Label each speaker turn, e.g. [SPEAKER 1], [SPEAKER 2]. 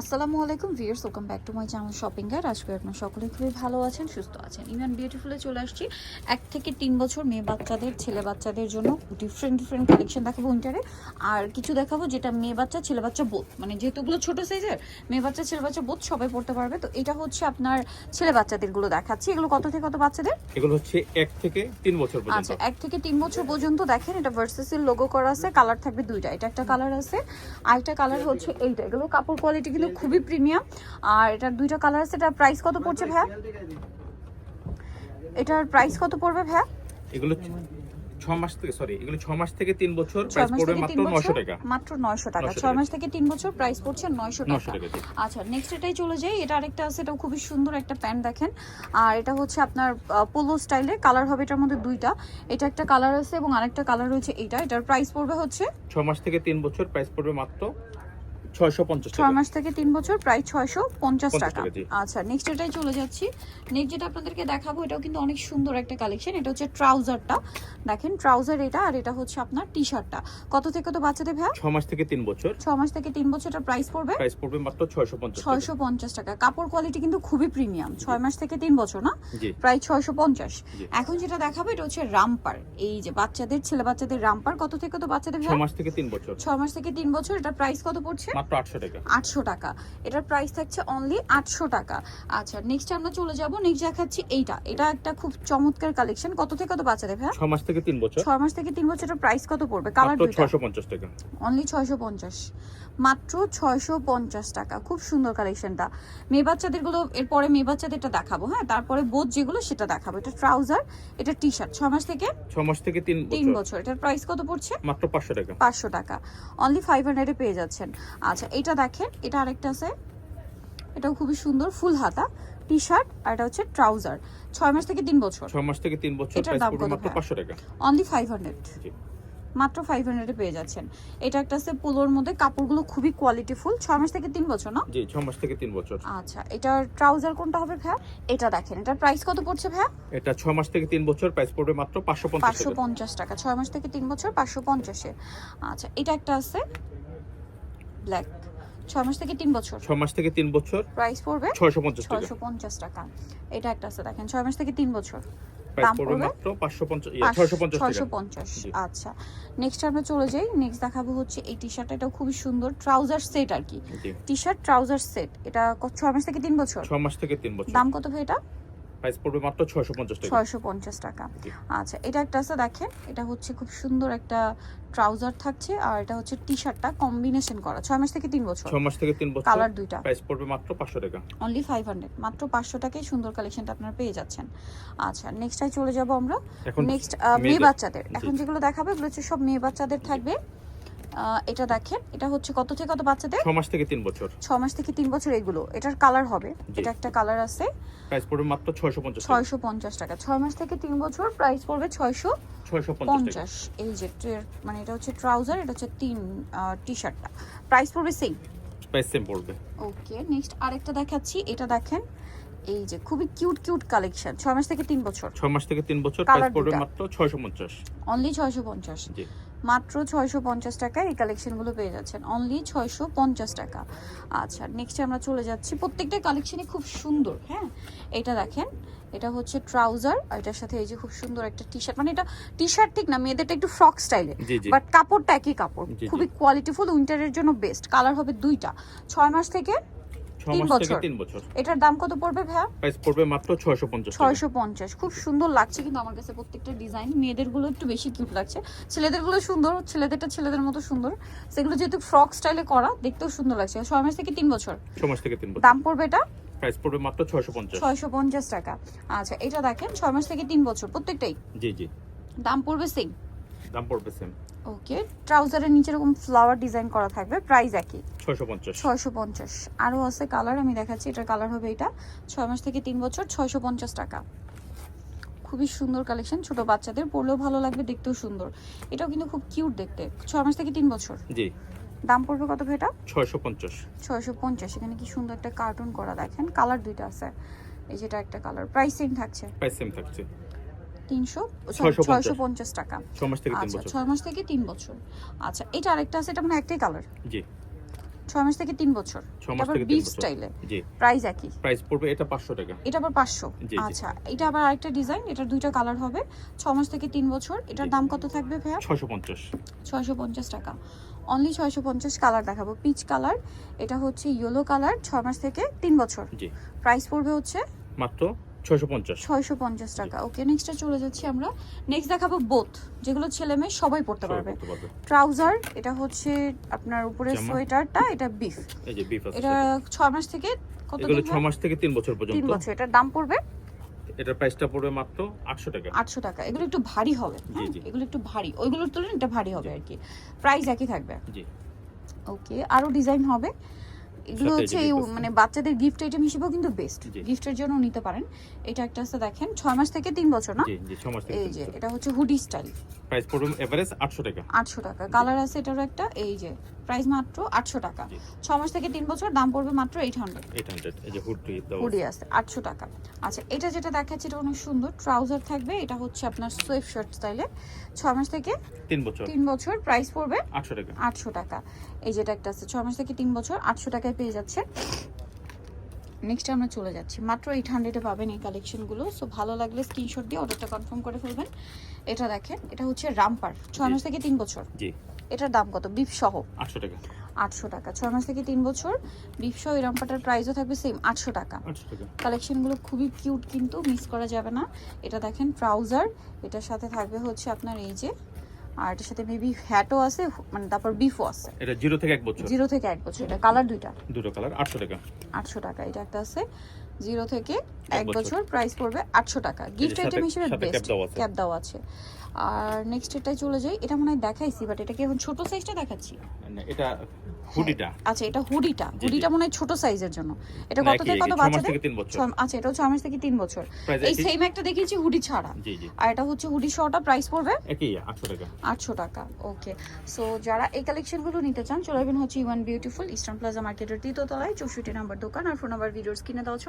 [SPEAKER 1] আসসালামু আলাইকুম viewers welcome back to my channel shopping guide আজকে আপনারা সকলে খুবই ভালো আছেন সুস্থ আছেন। ইভেন বিউটিফুলে চলে আসছি। এক থেকে তিন বছর মেয়ে বাচ্চাদের ছেলে বাচ্চাদের জন্য ডিফারেন্ট ডিফারেন্ট কালেকশন দেখাবো উইন্টারে আর কিছু দেখাবো যেটা মেয়ে বাচ্চা ছেলে বাচ্চা বোধ মানে যেহেতু ওগুলো ছোট সাইজের মেয়ে বাচ্চা ছেলে বাচ্চা বোধ সবাই পড়তে পারবে। তো এটা হচ্ছে আপনার ছেলে বাচ্চাদেরগুলো দেখাচ্ছি। এগুলো কত থেকে কত বাচ্চাদের?
[SPEAKER 2] এগুলো হচ্ছে এক থেকে তিন বছর পর্যন্ত।
[SPEAKER 1] আচ্ছা এক থেকে তিন বছর পর্যন্ত দেখেন এটা ভার্সেসের লোগো করা আছে কালার থাকবে দুইটা। এটা একটা কালার আছে আর একটা কালার হচ্ছে এইটা। এগুলো কাপড় কোয়ালিটি কিন্তু খুবই প্রিমিয়াম। আর এটার দুইটা কালার আছে এটার প্রাইস কত পড়ছে ভাইয়া? এটার প্রাইস কত পড়বে ভাইয়া?
[SPEAKER 2] এগুলো ছ মাস থেকে সরি এগুলো ছ মাস থেকে তিন বছর প্রাইস পড়বে মাত্র নশো
[SPEAKER 1] বছর
[SPEAKER 2] টাকা।
[SPEAKER 1] মাত্র নয়শো টাকা।
[SPEAKER 2] 900
[SPEAKER 1] মাস থেকে তিন বছর প্রাইস পড়ছে নয়শো
[SPEAKER 2] নশো
[SPEAKER 1] টাকা
[SPEAKER 2] টাকা
[SPEAKER 1] আচ্ছা নেক্সট এটাই চলে যাই। এটা আরেকটা আছে এটাও খুবই সুন্দর একটা প্যান্ট দেখেন। আর এটা হচ্ছে আপনার পোলো স্টাইলে কালার হবে এটার মধ্যে দুইটা। এটা একটা কালার আছে এবং আরেকটা কালার রয়েছে এটা এটার প্রাইস পড়বে হচ্ছে
[SPEAKER 2] ছ মাস থেকে তিন বছর প্রাইস পড়বে মাত্র ছয়শো পঞ্চাশ
[SPEAKER 1] ছয়
[SPEAKER 2] টাকা।
[SPEAKER 1] মাস থেকে তিন বছর প্রায় ছয়শো পঞ্চাশ
[SPEAKER 2] 50
[SPEAKER 1] টাকা।
[SPEAKER 2] টাকা,
[SPEAKER 1] আচ্ছা নেক্সট এটাই চলে যাচ্ছি। নেক্সট যেটা আপনাদেরকে দেখাবো এটাও কিন্তু অনেক সুন্দর একটা কালেকশন এটা হচ্ছে ট্রাউজারটা। দেখেন ট্রাউজার এটা আর এটা হচ্ছে আপনার টি শার্টটা কত থেকে কত বাচ্চাদের ভাইয়া?
[SPEAKER 2] ছ মাস থেকে তিন বছর।
[SPEAKER 1] ছ মাস থেকে তিন বছরটা প্রাইস পড়বে?
[SPEAKER 2] প্রাইস পড়বে মাত্র ছয়শো পঞ্চাশ টাকা।
[SPEAKER 1] কাপড় কোয়ালিটি কিন্তু খুবই প্রিমিয়াম ছয় মাস থেকে তিন বছর না? প্রায় ছয়শো পঞ্চাশ।
[SPEAKER 2] জি।
[SPEAKER 1] এখন যেটা দেখাবো এটা হচ্ছে রামপার। এই যে বাচ্চাদের ছেলে বাচ্চাদের রামপার কত থেকে কত বাচ্চাদের
[SPEAKER 2] ছ
[SPEAKER 1] ভাইয়া?
[SPEAKER 2] মাস থেকে তিন বছর।
[SPEAKER 1] মাস থেকে তিন বছর এটা প্রাইস কত পড়ছে?
[SPEAKER 2] মাত্র আটশো টাকা।
[SPEAKER 1] আটশো টাকা। এটার প্রাইস থাকছে অনলি আটশো টাকা। আচ্ছা নেক্সট আমরা চলে যাব নেক্সট দেখাচ্ছি এইটা। এটা একটা খুব চমৎকার কালেকশন কত থেকে কত বাচ্চাদের ভাইয়া
[SPEAKER 2] ছ মাস থেকে তিন বছর।
[SPEAKER 1] ছয় মাস থেকে তিন বছরের প্রাইস কত পড়বে? কালার
[SPEAKER 2] ছয়শো পঞ্চাশ টাকা।
[SPEAKER 1] অনলি ছয়শো পঞ্চাশ। মাত্র ছয়শো পঞ্চাশ টাকা। খুব সুন্দর কালেকশনটা মেয়ে বাচ্চাদেরগুলো এরপরে মেয়ে বাচ্চাদেরটা দেখাবো হ্যাঁ? তারপরে বোধ যেগুলো সেটা দেখাবো। এটা ট্রাউজার এটা টি শার্ট ছয় মাস থেকে?
[SPEAKER 2] ছ মাস থেকে তিন
[SPEAKER 1] তিন
[SPEAKER 2] বছর।
[SPEAKER 1] বছর। এটার প্রাইস কত পড়ছে?
[SPEAKER 2] মাত্র পাঁচশো টাকা।
[SPEAKER 1] পাঁচশো টাকা। অনলি ফাইভ হান্ড্রেডে পেয়ে যাচ্ছেন। আচ্ছা এটা দেখেন এটা আরেকটা আছে। এটাও খুবই সুন্দর ফুল হাতা টি শার্ট আর এটা হচ্ছে ট্রাউজার ছয় মাস থেকে তিন বছর।
[SPEAKER 2] ছ মাস থেকে তিন বছর
[SPEAKER 1] এটার দাম কত?
[SPEAKER 2] পাঁচশো টাকা।
[SPEAKER 1] অনলি ফাইভ হান্ড্রেড মাত্র ফাইভ হান্ড্রেডে পেয়ে যাচ্ছেন। এটা একটা আছে পোলোর মধ্যে কাপড়গুলো খুবই কোয়ালিটিফুল ছয় মাস থেকে তিন বছর না?
[SPEAKER 2] জি ছ মাস থেকে তিন বছর।
[SPEAKER 1] আচ্ছা এটার ট্রাউজার কোনটা হবে ভাইয়া? এটা দেখেন এটার প্রাইস কত পড়ছে ভাইয়া?
[SPEAKER 2] এটা ছ মাস থেকে তিন বছর প্রাইস পড়বে মাত্র পাঁচশো
[SPEAKER 1] পাঁচশো
[SPEAKER 2] টাকা।
[SPEAKER 1] পঞ্চাশ টাকা ছয় মাস থেকে তিন বছর পাঁচশো পঞ্চাশে। আচ্ছা এটা একটা আছে ব্ল্যাক ছয় মাস থেকে তিন বছর।
[SPEAKER 2] ছ মাস থেকে তিন বছর।
[SPEAKER 1] প্রাইস পড়বে
[SPEAKER 2] ছয়শো পঞ্চাশ
[SPEAKER 1] ছয়শো পঞ্চাশ টাকা। এটা একটা আছে দেখেন ছয় মাস থেকে তিন বছর। দাম
[SPEAKER 2] পড়বে
[SPEAKER 1] পড়বে?
[SPEAKER 2] মাত্র পাঁচশো পঞ্চাশ ছয়শো পঞ্চাশ।
[SPEAKER 1] আচ্ছা। নেক্সট আমরা চলে যাই। নেক্সট দেখাবো হচ্ছে এই টি শার্ট এটাও খুবই সুন্দর ট্রাউজার সেট আর কি। টি শার্ট ট্রাউজার সেট এটা ছয় মাস থেকে তিন বছর?
[SPEAKER 2] ছ মাস থেকে তিন বছর।
[SPEAKER 1] দাম কত ভাই এটা?
[SPEAKER 2] প্রাইস পড়বে মাত্র ছয়শো পঞ্চাশ টাকা।
[SPEAKER 1] ছয়শো পঞ্চাশ টাকা। আচ্ছা এটা একটা আছে দেখেন এটা হচ্ছে খুব সুন্দর একটা ট্রাউজার থাকছে আর এটা হচ্ছে টি শার্টটা কম্বিনেশন করা ছয় মাস থেকে তিন বছর।
[SPEAKER 2] ছ মাস থেকে তিন বছর
[SPEAKER 1] কালার দুইটা।
[SPEAKER 2] প্রাইস পড়বে মাত্র পাঁচশো টাকা।
[SPEAKER 1] অনলি ফাইভ হান্ড্রেড মাত্র পাঁচশো টাকায় সুন্দর কালেকশনটা আপনারা পেয়ে যাচ্ছেন। আচ্ছা নেক্সটটাই চলে যাব আমরা। নেক্সট মেয়ে বাচ্চাদের। এখন যেগুলো দেখাবো এগুলো হচ্ছে সব মেয়ে বাচ্চাদের থাকবে। এটা দেখেন এটা হচ্ছে কত থেকে কত বাচ্চাদের?
[SPEAKER 2] ছ মাস থেকে তিন বছর।
[SPEAKER 1] ছ মাস থেকে তিন বছর এগুলো। এটার কালার হবে। এটা একটা কালার আছে।
[SPEAKER 2] প্রাইস পড়বে মাত্র ছয়শো পঞ্চাশ টাকা।
[SPEAKER 1] ছয়শো পঞ্চাশ টাকা। ছয় মাস থেকে তিন বছর প্রাইস পড়বে ছয়শো
[SPEAKER 2] ছয়শো পঞ্চাশ টাকা।
[SPEAKER 1] পঞ্চাশ এই যে ট্রে- মানে এটা হচ্ছে ট্রাউজার এটা হচ্ছে তিন টি। শার্টটা প্রাইস পড়বে সেম
[SPEAKER 2] প্রাইস সেম পড়বে।
[SPEAKER 1] ওকে নেক্সট আরেকটা দেখাচ্ছি। এটা দেখেন এই যে খুবই কিউট কিউট কালেকশন ছয় মাস থেকে তিন বছর।
[SPEAKER 2] ছ মাস থেকে তিন বছর
[SPEAKER 1] Colour
[SPEAKER 2] প্রাইস পড়বে মাত্র ছয়শো পঞ্চাশ।
[SPEAKER 1] অনলি ছয়শো পঞ্চাশ।
[SPEAKER 2] জি।
[SPEAKER 1] মাত্র ছয়শো পঞ্চাশ টাকায় এই কালেকশনগুলো পেয়ে যাচ্ছেন। অনলি ছয়শো পঞ্চাশ টাকা। আচ্ছা নেক্সট আমরা চলে যাচ্ছি। প্রত্যেকটা কালেকশনই খুব সুন্দর হ্যাঁ? এটা দেখেন এটা হচ্ছে ট্রাউজার আর এটার সাথে এই যে খুব সুন্দর একটা টি শার্ট মানে এটা টি শার্ট ঠিক না মেয়েদেরটা একটু ফ্রক স্টাইলে বাট কাপড়টা একই কাপড়। খুবই কোয়ালিটিফুল উইন্টারের জন্য বেস্ট কালার হবে দুইটা। ছয় মাস থেকে তিন বছর।
[SPEAKER 2] তিন বছর।
[SPEAKER 1] এটার দাম কত পড়বে ভাইয়া?
[SPEAKER 2] প্রাইস পড়বে মাত্র
[SPEAKER 1] খুব সুন্দর লাগছে কিন্তু আমার কাছে প্রত্যেকটা ডিজাইন। মেয়েদেরগুলো একটু বেশি কিউট লাগছে। ছেলেদেরগুলো সুন্দর ছেলেদেরটা ছেলেদের মতো সুন্দর। সেগুলো যেহেতু ফ্রক স্টাইলে করা দেখতেও সুন্দর লাগছে। ছয় মাস থেকে তিন বছর।
[SPEAKER 2] মাস থেকে তিন বছর।
[SPEAKER 1] দাম পড়বে এটা?
[SPEAKER 2] প্রাইস পড়বে মাত্র
[SPEAKER 1] টাকা। আচ্ছা এটা দেখেন ছয় মাস থেকে তিন বছর প্রত্যেকটাই?
[SPEAKER 2] জি জি।
[SPEAKER 1] দাম পড়বে সেম
[SPEAKER 2] দাম পড়বে সেম
[SPEAKER 1] ওকে ট্রাউজারের নিচে এরকম ফ্লাওয়ার ডিজাইন করা থাকবে প্রাইস একই।
[SPEAKER 2] ছয়শো পঞ্চাশ।
[SPEAKER 1] ছয়শো পঞ্চাশ। আরও আছে কালার আমি দেখাচ্ছি এটার কালার হবে এটা। ছয় মাস থেকে তিন বছর ছয়শো পঞ্চাশ টাকা। খুবই সুন্দর কালেকশন ছোট বাচ্চাদের। পরলেও ভালো লাগবে দেখতেও সুন্দর। এটাও কিন্তু খুব কিউট দেখতে। ছয় মাস থেকে তিন বছর।
[SPEAKER 2] জি।
[SPEAKER 1] দাম পড়বে কত ভাই এটা?
[SPEAKER 2] ছয়শো পঞ্চাশ।
[SPEAKER 1] ছয়শো পঞ্চাশ এখানে কি সুন্দর একটা কার্টুন করা দেখেন। কালার দুইটা আছে। এই যেটা একটা কালার প্রাইস সেম থাকছে?
[SPEAKER 2] প্রাইস সেম থাকছে।
[SPEAKER 1] তিনশো ছয়শো পঞ্চাশ। টাকা।
[SPEAKER 2] ছ মাস থেকে
[SPEAKER 1] আচ্ছা ছয় মাস থেকে তিন বছর। আচ্ছা এটা আরেকটা আছে এটা মানে একটাই কালার
[SPEAKER 2] জি।
[SPEAKER 1] ছয় মাস থেকে তিন বছর।
[SPEAKER 2] তিন
[SPEAKER 1] বিফ স্টাইলে প্রাইস একই।
[SPEAKER 2] প্রাইস পড়বে এটা পাঁচশো টাকা।
[SPEAKER 1] এটা আবার পাঁচশো। আচ্ছা এটা আবার আরেকটা ডিজাইন এটার দুইটা কালার হবে। ছ মাস থেকে তিন বছর। এটার দাম কত থাকবে ভাইয়া?
[SPEAKER 2] ছয়শো পঞ্চাশ।
[SPEAKER 1] ছয়শো পঞ্চাশ টাকা। অনলি ছয়শো পঞ্চাশ কালার দেখাবো। পিচ কালার এটা হচ্ছে ইয়েলো কালার ছয় মাস থেকে তিন বছর। প্রাইস পড়বে হচ্ছে
[SPEAKER 2] মাত্র ছয়শো পঞ্চাশ।
[SPEAKER 1] ছয়শো পঞ্চাশ টাকা। ওকে নেক্সটে চলে যাচ্ছি আমরা। নেক্সট দেখাবো বোথ যেগুলো ছেলে মেয়ে সবাই পড়তে পারবে। ট্রাউজার এটা হচ্ছে আপনার উপরে সোয়েটারটা এটা বিফ
[SPEAKER 2] এই যে বিফ আছে
[SPEAKER 1] এটা ছয় মাস থেকে কত
[SPEAKER 2] এগুলো
[SPEAKER 1] দিন
[SPEAKER 2] ছ মাস থেকে তিন বছর
[SPEAKER 1] তিন
[SPEAKER 2] পর্যন্ত
[SPEAKER 1] বছর। এটার দাম পড়বে?
[SPEAKER 2] এটার প্রাইসটা পড়বে মাত্র আটশো টাকা।
[SPEAKER 1] আটশো টাকা। এগুলো একটু ভারী হবে হ্যাঁ? এগুলো একটু ভারী। ওইগুলোর তুলনায় এটা ভারী হবে আর কি। প্রাইস একই থাকবে।
[SPEAKER 2] জি।
[SPEAKER 1] ওকে আরও ডিজাইন হবে। এগুলো হচ্ছে
[SPEAKER 2] এই।
[SPEAKER 1] মানে বাচ্চাদের গিফট আইটেম হিসেবেও কিন্তু বেস্ট গিফটের জন্য নিতে পারেন। এটা একটা আছে দেখেন ছয় মাস থেকে তিন বছর না? এই যে এটা হচ্ছে হুডি স্টাইল
[SPEAKER 2] প্রাইস পড়বে এভারেজ আটশো টাকা।
[SPEAKER 1] আটশো টাকা। কালার আছে এটারও একটা এই যে প্রাইস মাত্র আটশো টাকা।
[SPEAKER 2] জি।
[SPEAKER 1] ছ মাস থেকে তিন বছর দাম পড়বে মাত্র এইট হান্ড্রেড
[SPEAKER 2] এই যে হুডি
[SPEAKER 1] হুডি আছে আটশো টাকা। আচ্ছা এটা যেটা দেখাচ্ছে এটা অনেক সুন্দর ট্রাউজার থাকবে এটা হচ্ছে আপনার সোয়েফ শার্ট স্টাইলে ছ মাস থেকে
[SPEAKER 2] তিন বছর।
[SPEAKER 1] তিন বছর প্রাইস পড়বে
[SPEAKER 2] আটশো টাকা।
[SPEAKER 1] আটশো টাকা। এই যেটা একটা আছে ছয় মাস থেকে তিন বছর আটশো টাকায় পেয়ে যাচ্ছে। নেক্সট আমরা চলে যাচ্ছি। মাত্র এইট হান্ড্রেডে পাবেন এই কালেকশনগুলো সো ভালো লাগলে স্ক্রিনশট দিয়ে অর্ডারটা কনফার্ম করে ফেলবেন। এটা দেখেন এটা হচ্ছে রামপার ছয় মাস থেকে তিন বছর। এটার দাম কত? বিপ সহ।
[SPEAKER 2] আটশো টাকা।
[SPEAKER 1] আটশো টাকা ছয় মাস থেকে তিন বছর। বিফ সহ এই রামপারটার প্রাইসও থাকবে সেম আটশো টাকা। কালেকশনগুলো খুবই কিউট কিন্তু মিস করা যাবে না। এটা দেখেন ট্রাউজার এটার সাথে থাকবে হচ্ছে আপনার এই যে আর এটার সাথে মেবি হ্যাটও আছে মানে তারপর বিফও আছে।
[SPEAKER 2] এটা জিরো থেকে এক বছর।
[SPEAKER 1] জিরো থেকে এক বছর এটা কালার দুইটা।
[SPEAKER 2] দুটো কালার আটশো টাকা।
[SPEAKER 1] আটশো টাকা এটা একটা আছে। জিরো থেকে এক
[SPEAKER 2] বছর।
[SPEAKER 1] প্রাইস পড়বে আটশো টাকা। গিফট আইটেম হিসেবে বেস্ট। ক্যাপ দেওয়া আছে। আর নেক্সট এটাই চলে যাই। এটা মনে হয় দেখাইছি বাট এটাকে এখন ছোট সাইজটা দেখাচ্ছি।
[SPEAKER 2] এটা হুডিটা
[SPEAKER 1] আচ্ছা এটা হুডিটা। হুডিটা মনে হয় ছোট সাইজের জন্য। এটা কত থেকে কত বাচ্চাদের আচ্ছা এটা ছয় মাস থেকে তিন বছর। এই সেম একটা দেখিয়েছি হুডি ছাড়া।
[SPEAKER 2] জি জি।
[SPEAKER 1] আর এটা হচ্ছে হুডি শটা প্রাইস পড়বে?
[SPEAKER 2] একই আটশো টাকা।
[SPEAKER 1] আটশো টাকা ওকে সো যারা এই কালেকশনগুলো নিতে চান চলে যাবেন হচ্ছে ইওয়ান বিউটিফুল ইস্টার্ন প্লাজা মার্কেটের তৃতীয়তলায় চৌষট্টি নাম্বার দোকান। আর ফোন নাম্বার ভিডিওস কিনে দেওয়া হচ্ছে